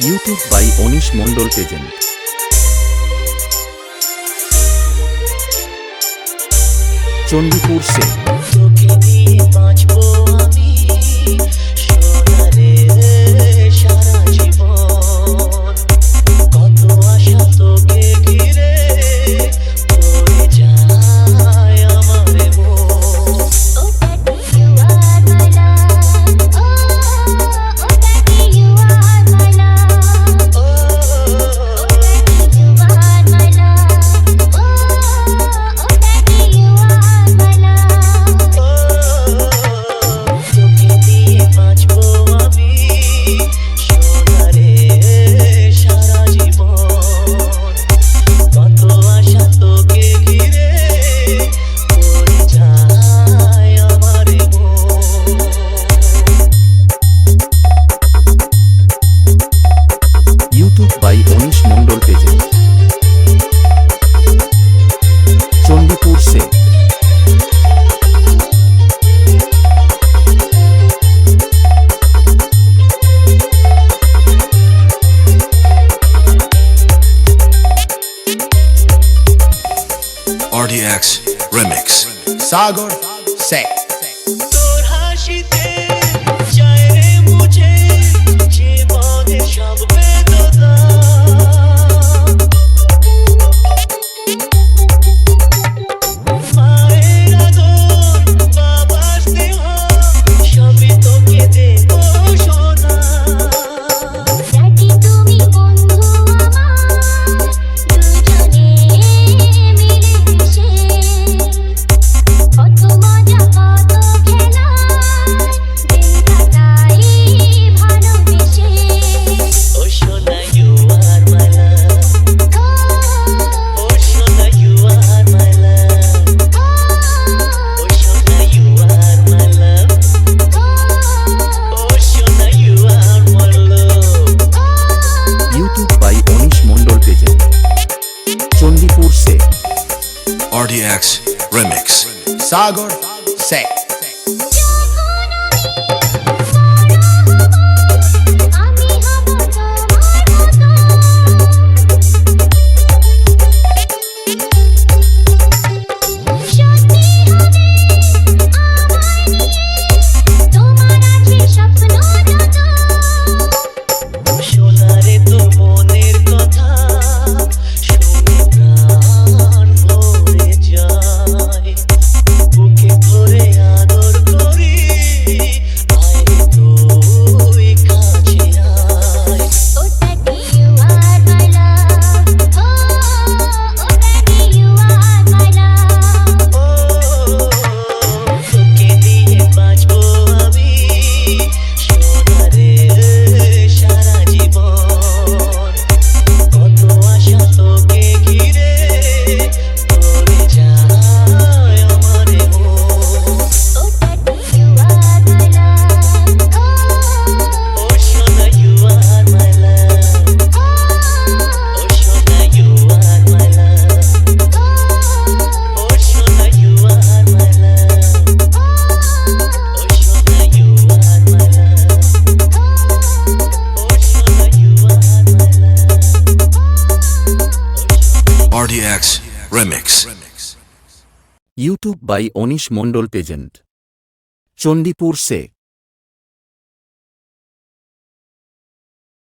YouTube by Anish Mondal present Chandipur সে RDX Remix. Sagor Say. RDX Remix. Sagor Say. Body X Remix. YouTube by Anish Mondal present Chandipur say